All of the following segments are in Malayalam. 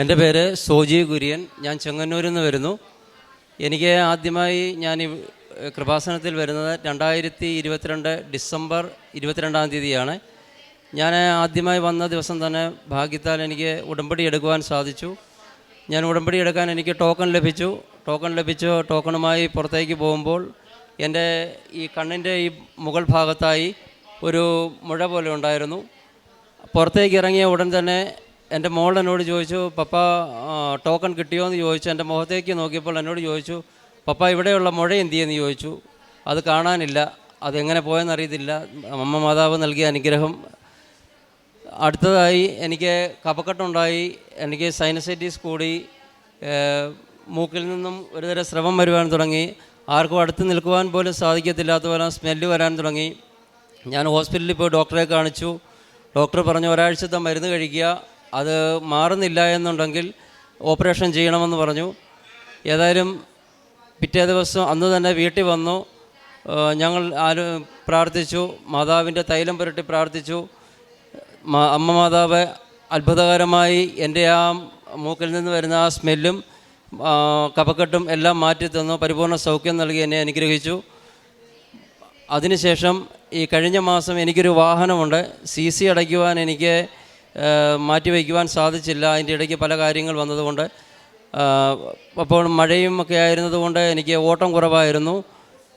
എന്റെ പേര് സോജി കുര്യൻ. ഞാൻ ചെങ്ങന്നൂരിൽ നിന്ന് വരുന്നു. എനിക്ക് ആദ്യമായി ഞാൻ കൃപാസനത്തിൽ വരുന്നത് രണ്ടായിരത്തി ഇരുപത്തിരണ്ട് ഡിസംബർ ഇരുപത്തിരണ്ടാം തീയതിയാണ്. ഞാൻ ആദ്യമായി വന്ന ദിവസം തന്നെ ഭാഗ്യത്താൽ എനിക്ക് ഉടമ്പടി എടുക്കുവാൻ സാധിച്ചു. ഞാൻ ഉടമ്പടി എടുക്കാൻ എനിക്ക് ടോക്കൺ ലഭിച്ചു. ടോക്കൺ ലഭിച്ചു ടോക്കണുമായി പുറത്തേക്ക് പോകുമ്പോൾ എന്റെ ഈ കണ്ണിന്റെ ഈ മുകൾ ഭാഗത്തായി ഒരു മുഴ പോലെ ഉണ്ടായിരുന്നു. പുറത്തേക്ക് ഇറങ്ങിയ ഉടൻ തന്നെ എന്റെ മോൾ എന്നോട് ചോദിച്ചു പപ്പ ടോക്കൺ കിട്ടിയോ? എന്ന് ചോദിച്ചു. എന്റെ മുഖത്തേക്ക് നോക്കിയപ്പോൾ എന്നോട് ചോദിച്ചു പപ്പ ഇവിടെയുള്ള മുഴ എന്ത് ചെയ്യുമെന്ന് ചോദിച്ചു. അത് കാണാനില്ല. അതെങ്ങനെ പോയെന്ന് അറിയത്തില്ല. അമ്മ മാതാവ് നൽകിയ അനുഗ്രഹം. അടുത്തതായി എനിക്ക് കപക്കെട്ടുണ്ടായി എനിക്ക് സൈനസൈറ്റീസ് കൂടി. മൂക്കിൽ നിന്നും ഒരുതരം സ്രവം വരുവാൻ തുടങ്ങി. ആർക്കും അടുത്ത് നിൽക്കുവാൻ പോലും സാധിക്കത്തില്ലാത്ത പോലെ സ്മെല്ല് വരാൻ തുടങ്ങി. ഞാൻ ഹോസ്പിറ്റലിൽ പോയി ഡോക്ടറെ കാണിച്ചു. ഡോക്ടർ പറഞ്ഞു ഒരാഴ്ചത്തെ മരുന്ന് കഴിക്കുക. അത് മാറുന്നില്ല എന്നുണ്ടെങ്കിൽ ഓപ്പറേഷൻ ചെയ്യണമെന്ന് പറഞ്ഞു. ഏതായാലും പിറ്റേ ദിവസം അന്ന് തന്നെ വീട്ടിൽ വന്നു. ഞങ്ങൾ ആര് പ്രാർത്ഥിച്ചു. മാതാവിന്റെ തൈലം പുരട്ടി പ്രാർത്ഥിച്ചു. അമ്മ മാതാവ് അത്ഭുതകരമായി എന്റെ ആ മൂക്കിൽ നിന്ന് വരുന്ന ആ സ്മെല്ലും കപക്കെട്ടും എല്ലാം മാറ്റി തന്നു. പരിപൂർണ സൗഖ്യം നൽകി എന്നെ അനുഗ്രഹിച്ചു. അതിനുശേഷം ഈ കഴിഞ്ഞ മാസം എനിക്കൊരു വാഹനമുണ്ട്. സി സി അടയ്ക്കുവാൻ എനിക്ക് മാറ്റിവെക്കുവാൻ സാധിച്ചില്ല. അതിന്റെ ഇടയ്ക്ക് പല കാര്യങ്ങൾ വന്നതുകൊണ്ട് അപ്പോൾ മഴയും ഒക്കെ ആയിരുന്നതുകൊണ്ട് എനിക്ക് ഓട്ടം കുറവായിരുന്നു.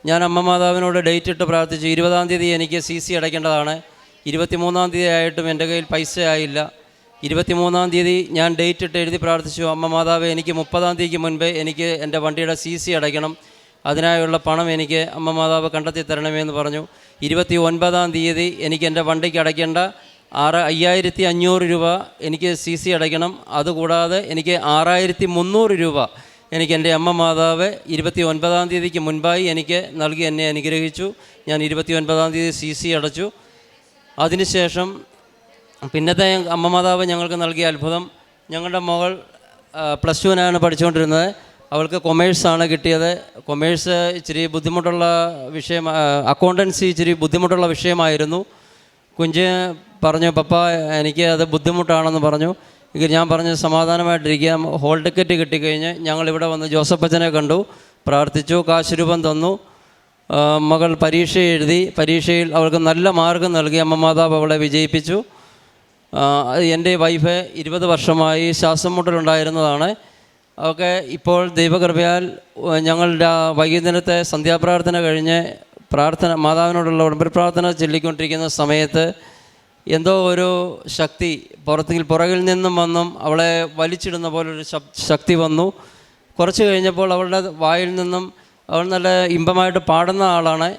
ഞാൻ അമ്മ മാതാവിനോട് ഡേറ്റ് ഇട്ട് പ്രാർത്ഥിച്ചു. ഇരുപതാം തീയതി എനിക്ക് സി സി അടയ്ക്കേണ്ടതാണ്. ഇരുപത്തിമൂന്നാം തീയതി ആയിട്ടും എന്റെ കയ്യിൽ പൈസ ആയില്ല. ഇരുപത്തിമൂന്നാം തീയതി ഞാൻ ഡേറ്റ് ഇട്ട് എഴുതി പ്രാർത്ഥിച്ചു. അമ്മ മാതാവ് എനിക്ക് മുപ്പതാം തീയതിക്ക് മുൻപേ എനിക്ക് എന്റെ വണ്ടിയുടെ സി സി അടയ്ക്കണം. അതിനായുള്ള പണം എനിക്ക് അമ്മ മാതാവ് കണ്ടെത്തി തരണമേ എന്ന് പറഞ്ഞു. ഇരുപത്തി ഒൻപതാം തീയതി എനിക്ക് എന്റെ വണ്ടിക്ക് അടയ്ക്കേണ്ട ആറ് അയ്യായിരത്തി അഞ്ഞൂറ് രൂപ എനിക്ക് സി സി അടയ്ക്കണം. അതുകൂടാതെ എനിക്ക് ആറായിരത്തി മുന്നൂറ് രൂപ എനിക്ക് എന്റെ അമ്മ മാതാവ് ഇരുപത്തി ഒൻപതാം തീയതിക്ക് മുൻപായി എനിക്ക് നൽകി എന്നെ അനുഗ്രഹിച്ചു. ഞാൻ ഇരുപത്തി ഒൻപതാം തീയതി സി സി അടച്ചു. അതിനുശേഷം പിന്നത്തെ അമ്മ മാതാവ് ഞങ്ങൾക്ക് നൽകിയ അത്ഭുതം ഞങ്ങളുടെ മകൾ പ്ലസ് ടുവിനാണ് പഠിച്ചുകൊണ്ടിരുന്നത്. അവൾക്ക് കൊമേഴ്സാണ് കിട്ടിയത്. കൊമേഴ്സ് ഇച്ചിരി ബുദ്ധിമുട്ടുള്ള വിഷയം അക്കൗണ്ടൻസി ഇച്ചിരി ബുദ്ധിമുട്ടുള്ള വിഷയമായിരുന്നു. കുഞ്ച് പറഞ്ഞു പപ്പ എനിക്ക് അത് ബുദ്ധിമുട്ടാണെന്ന് പറഞ്ഞു. ഞാൻ പറഞ്ഞു സമാധാനമായിട്ടിരിക്കുക ഹോൾ ടിക്കറ്റ് കിട്ടിക്കഴിഞ്ഞ് ഞങ്ങളിവിടെ വന്ന് ജോസഫ് അച്ഛനെ കണ്ടു. പ്രാർത്ഥിച്ചു കാശ് രൂപം തന്നു മകൾ പരീക്ഷ എഴുതി. പരീക്ഷയിൽ അവൾക്ക് നല്ല മാർഗം നൽകി. അമ്മ മാതാവ് അവളെ വിജയിപ്പിച്ചു. എന്റെ വൈഫ് ഇരുപത് വർഷമായി ശ്വാസം മുട്ടലുണ്ടായിരുന്നതാണ്. അവൾക്ക് ഇപ്പോൾ ദൈവകൃപയാൽ ഞങ്ങളുടെ വൈകുന്നേരത്തെ സന്ധ്യാപ്രാർത്ഥന കഴിഞ്ഞ് പ്രാർത്ഥന മാതാവിനോടുള്ള ഉടമ്പടി പ്രാർത്ഥന ചൊല്ലിക്കൊണ്ടിരിക്കുന്ന സമയത്ത് എന്തോ ഒരു ശക്തി പുറത്തിൽ പുറകിൽ നിന്നും വന്നും അവളെ വലിച്ചിടുന്ന പോലൊരു ശക്തി വന്നു. കുറച്ച് കഴിഞ്ഞപ്പോൾ അവളുടെ വായിൽ നിന്നും അവൾ നല്ല ഇമ്പമായിട്ട് പാടുന്ന ആളാണ്.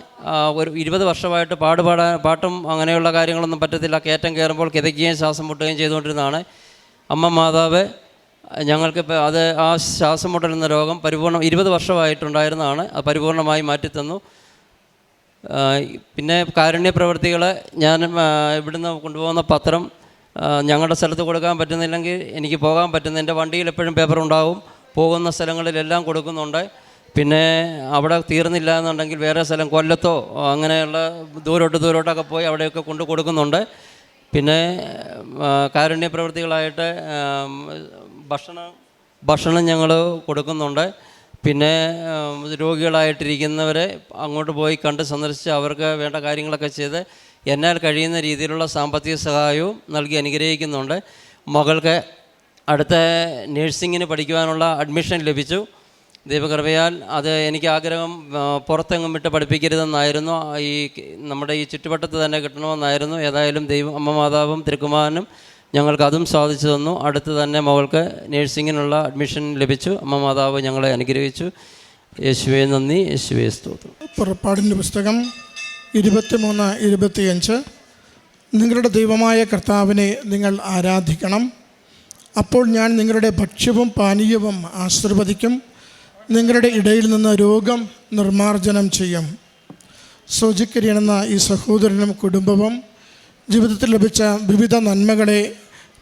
ഒരു ഇരുപത് വർഷമായിട്ട് പാട് പാടാൻ പാട്ടും അങ്ങനെയുള്ള കാര്യങ്ങളൊന്നും പറ്റത്തില്ല. കയറ്റം കയറുമ്പോൾ കിതയ്ക്കുകയും ശ്വാസം മുട്ടുകയും ചെയ്തുകൊണ്ടിരുന്നതാണ്. അമ്മ മാതാവ് ഞങ്ങൾക്ക് ഇപ്പോൾ അത് ആ ശ്വാസം മുട്ടൽ രോഗം പരിപൂർണം ഇരുപത് വർഷമായിട്ടുണ്ടായിരുന്നതാണ്. അത് പരിപൂർണമായി മാറ്റിത്തന്നു. പിന്നെ കാരുണ്യ പ്രവർത്തികൾ ഞാൻ ഇവിടുന്ന് കൊണ്ടുപോകുന്ന പത്രം ഞങ്ങളുടെ സ്ഥലത്ത് കൊടുക്കാൻ പറ്റുന്നില്ലെങ്കിൽ എനിക്ക് പോകാൻ പറ്റുന്ന എന്റെ വണ്ടിയിൽ എപ്പോഴും പേപ്പർ ഉണ്ടാവും. പോകുന്ന സ്ഥലങ്ങളിലെല്ലാം കൊടുക്കുന്നുണ്ട്. പിന്നെ അവിടെ തീർന്നില്ല എന്നുണ്ടെങ്കിൽ വേറെ സ്ഥലം കൊല്ലത്തോ അങ്ങനെയുള്ള ദൂരോട്ട് ദൂരോട്ടൊക്കെ പോയി അവിടെയൊക്കെ കൊണ്ട് കൊടുക്കുന്നുണ്ട്. പിന്നെ കാരുണ്യ പ്രവൃത്തികളായിട്ട് ഭക്ഷണം ഭക്ഷണം ഞങ്ങൾ കൊടുക്കുന്നുണ്ട്. പിന്നെ രോഗികളായിട്ടിരിക്കുന്നവരെ അങ്ങോട്ട് പോയി കണ്ട് സന്ദർശിച്ച് അവർക്ക് വേണ്ട കാര്യങ്ങളൊക്കെ ചെയ്ത് എന്നാൽ കഴിയുന്ന രീതിയിലുള്ള സാമ്പത്തിക സഹായവും നൽകി അനുഗ്രഹിക്കുന്നുണ്ട്. മകൾക്ക് അടുത്ത നേഴ്സിങ്ങിന് പഠിക്കുവാനുള്ള അഡ്മിഷൻ ലഭിച്ചു. ദൈവകൃപയാൽ അത് എനിക്ക് ആഗ്രഹം പുറത്തെങ്ങും വിട്ട് പഠിപ്പിക്കരുതെന്നായിരുന്നു. ഈ നമ്മുടെ ഈ ചുറ്റുവട്ടത്ത് തന്നെ കിട്ടണമെന്നായിരുന്നു. ഏതായാലും ദൈവം അമ്മ മാതാവും ഞങ്ങൾക്ക് അതും സാധിച്ചു തന്നു. അടുത്ത് തന്നെ മകൾക്ക് നേഴ്സിങ്ങിനുള്ള അഡ്മിഷൻ ലഭിച്ചു. അമ്മ മാതാവ് ഞങ്ങളെ അനുഗ്രഹിച്ചു. യേശുവെ നന്ദി. യേശുവെ സ്തോത്രം. പുറപ്പാടിന്റെ പുസ്തകം ഇരുപത്തിമൂന്ന് ഇരുപത്തിയഞ്ച്. നിങ്ങളുടെ ദൈവമായ കർത്താവിനെ നിങ്ങൾ ആരാധിക്കണം. അപ്പോൾ ഞാൻ നിങ്ങളുടെ ഭക്ഷ്യവും പാനീയവും ആശീർവദിക്കും. നിങ്ങളുടെ ഇടയിൽ നിന്ന് രോഗം നിർമാർജനം ചെയ്യും. സൂചിക്കരിയണെന്ന ഈ സഹോദരനും കുടുംബവും ജീവിതത്തിൽ ലഭിച്ച വിവിധ നന്മകളെ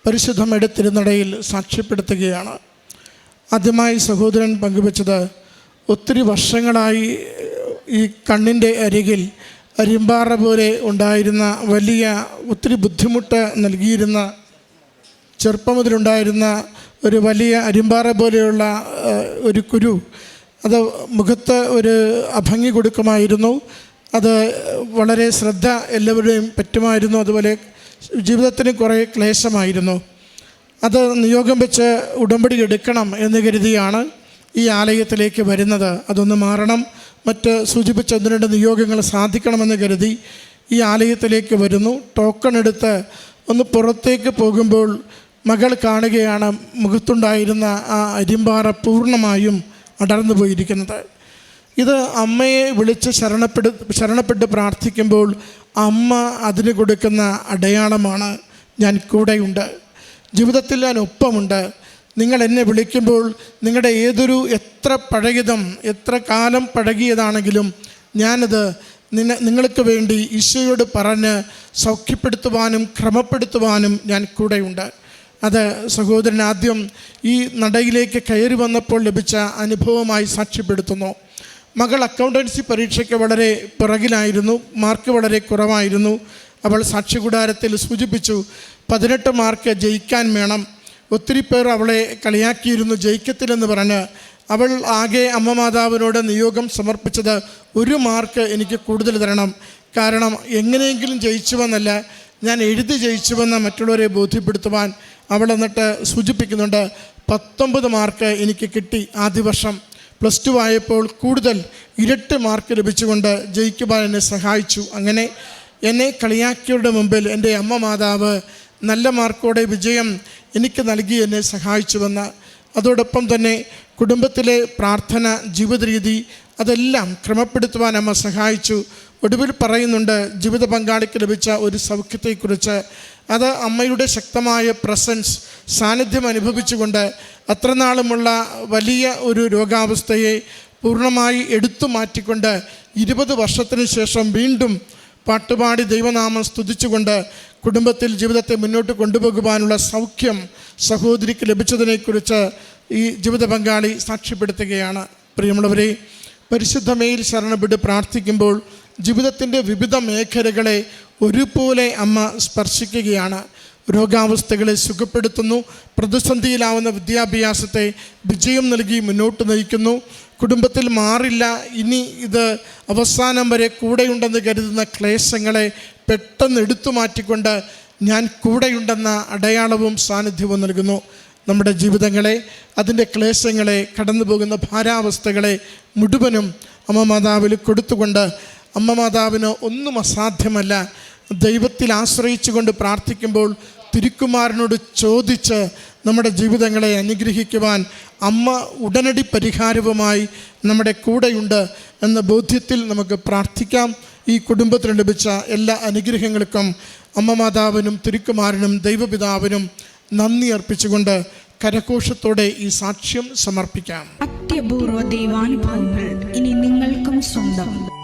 പരിശുദ്ധമയുടെ തിരുനടയിൽ സാക്ഷ്യപ്പെടുത്തുകയാണ്. ആദ്യമായി സഹോദരൻ പങ്കുവച്ചത് ഒത്തിരി വർഷങ്ങളായി ഈ കണ്ണിന്റെ അരികിൽ അരിമ്പാറ പോലെ ഉണ്ടായിരുന്ന വലിയ ഒത്തിരി ബുദ്ധിമുട്ട് നൽകിയിരുന്ന ചെറുപ്പം മുതലുണ്ടായിരുന്ന ഒരു വലിയ അരിമ്പാറ പോലെയുള്ള ഒരു കുരു അത് മുഖത്ത് ഒരു അഭംഗി കൊടുക്കുമായിരുന്നു. അത് വളരെ ശ്രദ്ധ എല്ലാവരുടെയും പറ്റുമായിരുന്നു. അതുപോലെ ജീവിതത്തിന് കുറേ ക്ലേശമായിരുന്നു. അത് നിയോഗം വെച്ച് ഉടമ്പടി എടുക്കണം എന്ന് കരുതിയാണ് ഈ ആലയത്തിലേക്ക് വരുന്നത്. അതൊന്ന് മാറണം. മറ്റ് സൂചിപ്പിച്ച ഒന്ന് രണ്ട് നിയോഗങ്ങൾ സാധിക്കണമെന്ന് കരുതി ഈ ആലയത്തിലേക്ക് വരുന്നു. ടോക്കൺ എടുത്ത് ഒന്ന് പുറത്തേക്ക് പോകുമ്പോൾ മകൾ കാണുകയാണ് മുഖത്തുണ്ടായിരുന്ന ആ അരിമ്പാറ പൂർണമായും അടർന്നു പോയിരിക്കുന്നത് ഇത് അമ്മയെ വിളിച്ച് ശരണപ്പെട് ശരണപ്പെട്ട് പ്രാർത്ഥിക്കുമ്പോൾ അമ്മ അതിന് കൊടുക്കുന്ന അടയാളമാണ് ഞാൻ കൂടെയുണ്ട്. ജീവിതത്തിൽ ഞാൻ ഒപ്പമുണ്ട്. നിങ്ങൾ എന്നെ വിളിക്കുമ്പോൾ നിങ്ങളുടെ ഏതൊരു എത്ര പഴകിയതും എത്ര കാലം പഴകിയതാണെങ്കിലും ഞാനത് നിന നിങ്ങൾക്ക് വേണ്ടി ഈശോയോട് പറഞ്ഞ് സൗഖ്യപ്പെടുത്തുവാനും ക്രമപ്പെടുത്തുവാനും ഞാൻ കൂടെയുണ്ട്. അത് സഹോദരൻ ആദ്യം ഈ നടയിലേക്ക് കയറി വന്നപ്പോൾ ലഭിച്ച അനുഭവമായി സാക്ഷ്യപ്പെടുത്തുന്നു. മകൾ അക്കൗണ്ടൻസി പരീക്ഷയ്ക്ക് വളരെ പിറകിലായിരുന്നു മാർക്ക് വളരെ കുറവായിരുന്നു. അവൾ സാക്ഷ്യകൂടാരത്തിൽ സൂചിപ്പിച്ചു പതിനെട്ട് മാർക്ക് ജയിക്കാൻ വേണം. ഒത്തിരി പേർ അവളെ കളിയാക്കിയിരുന്നു ജയിക്കത്തില്ലെന്ന് പറഞ്ഞ്. അവൾ ആകെ അമ്മ മാതാവിനോട് നിയോഗം സമർപ്പിച്ചത് ഒരു മാർക്ക് എനിക്ക് കൂടുതൽ തരണം. കാരണം എങ്ങനെയെങ്കിലും ജയിച്ചുവെന്നല്ല ഞാൻ എഴുതി ജയിച്ചുവെന്ന് മറ്റുള്ളവരെ ബോധ്യപ്പെടുത്തുവാൻ. അവൾ എന്നിട്ട് സൂചിപ്പിക്കുന്നുണ്ട് പത്തൊമ്പത് മാർക്ക് എനിക്ക് കിട്ടി ആദ്യ വർഷം. പ്ലസ് ടു ആയപ്പോൾ കൂടുതൽ ഇരട്ട് മാർക്ക് ലഭിച്ചുകൊണ്ട് ജയിക്കുവാൻ എന്നെ സഹായിച്ചു. അങ്ങനെ എന്നെ കളിയാക്കിയവരുടെ മുമ്പിൽ എന്റെ അമ്മ മാതാവ് നല്ല മാർക്കോടെ വിജയം എനിക്ക് നൽകി എന്നെ സഹായിച്ചുവെന്ന് അതോടൊപ്പം തന്നെ കുടുംബത്തിലെ പ്രാർത്ഥന ജീവിത രീതി അതെല്ലാം ക്രമപ്പെടുത്തുവാൻ അമ്മ സഹായിച്ചു. ഒടുവിൽ പറയുന്നുണ്ട് ജീവിത പങ്കാളിക്ക് ലഭിച്ച ഒരു സൗഖ്യത്തെക്കുറിച്ച്. അത് അമ്മയുടെ ശക്തമായ പ്രസൻസ് സാന്നിധ്യം അനുഭവിച്ചുകൊണ്ട് അത്രനാളുമുള്ള വലിയ ഒരു രോഗാവസ്ഥയെ പൂർണമായി എടുത്തു മാറ്റിക്കൊണ്ട് ഇരുപത് വർഷത്തിന് ശേഷം വീണ്ടും പാട്ടുപാടി ദൈവനാമം സ്തുതിച്ചുകൊണ്ട് കുടുംബത്തിൽ ജീവിതത്തെ മുന്നോട്ട് കൊണ്ടുപോകുവാനുള്ള സൗഖ്യം സഹോദരിക്ക് ലഭിച്ചതിനെക്കുറിച്ച് ഈ ജീവിത പങ്കാളി സാക്ഷ്യപ്പെടുത്തുകയാണ്. പ്രിയമുള്ളവരെ പരിശുദ്ധമയിൽ ശരണപ്പെട്ട് പ്രാർത്ഥിക്കുമ്പോൾ ജീവിതത്തിന്റെ വിവിധ മേഖലകളെ ഒരുപോലെ അമ്മ സ്പർശിക്കുകയാണ്. രോഗാവസ്ഥകളെ സുഖപ്പെടുത്തുന്നു. പ്രതിസന്ധിയിലാവുന്ന വിദ്യാഭ്യാസത്തെ വിജയം നൽകി മുന്നോട്ട് നയിക്കുന്നു. കുടുംബത്തിൽ മാറില്ല. ഇനി ഇത് അവസാനം വരെ കൂടെയുണ്ടെന്ന് കരുതുന്ന ക്ലേശങ്ങളെ പെട്ടെന്ന് എടുത്തു മാറ്റിക്കൊണ്ട് ഞാൻ കൂടെയുണ്ടെന്ന അടയാളവും സാന്നിധ്യവും നൽകുന്നു. നമ്മുടെ ജീവിതങ്ങളെ അതിന്റെ ക്ലേശങ്ങളെ കടന്നു പോകുന്ന ഭാരാവസ്ഥകളെ മുഴുവനും അമ്മ മാതാവിൽ കൊടുത്തുകൊണ്ട് അമ്മ മാതാവിന് ഒന്നും അസാധ്യമല്ല. ദൈവത്തിൽ ആശ്രയിച്ചു കൊണ്ട് പ്രാർത്ഥിക്കുമ്പോൾ തിരുക്കുമാരനോട് ചോദിച്ച് നമ്മുടെ ജീവിതങ്ങളെ അനുഗ്രഹിക്കുവാൻ അമ്മ ഉടനടി പരിഹാരവുമായി നമ്മുടെ കൂടെയുണ്ട് എന്ന ബോധ്യത്തിൽ നമുക്ക് പ്രാർത്ഥിക്കാം. ഈ കുടുംബത്തിന് ലഭിച്ച എല്ലാ അനുഗ്രഹങ്ങൾക്കും അമ്മ മാതാവിനും തിരുക്കുമാരനും ദൈവപിതാവിനും നന്ദി അർപ്പിച്ചുകൊണ്ട് കരഘോഷത്തോടെ ഈ സാക്ഷ്യം സമർപ്പിക്കാം. അത്യപൂർവ ദൈവാനുഭവങ്ങൾ ഇനി നിങ്ങൾക്കും സ്വന്തം.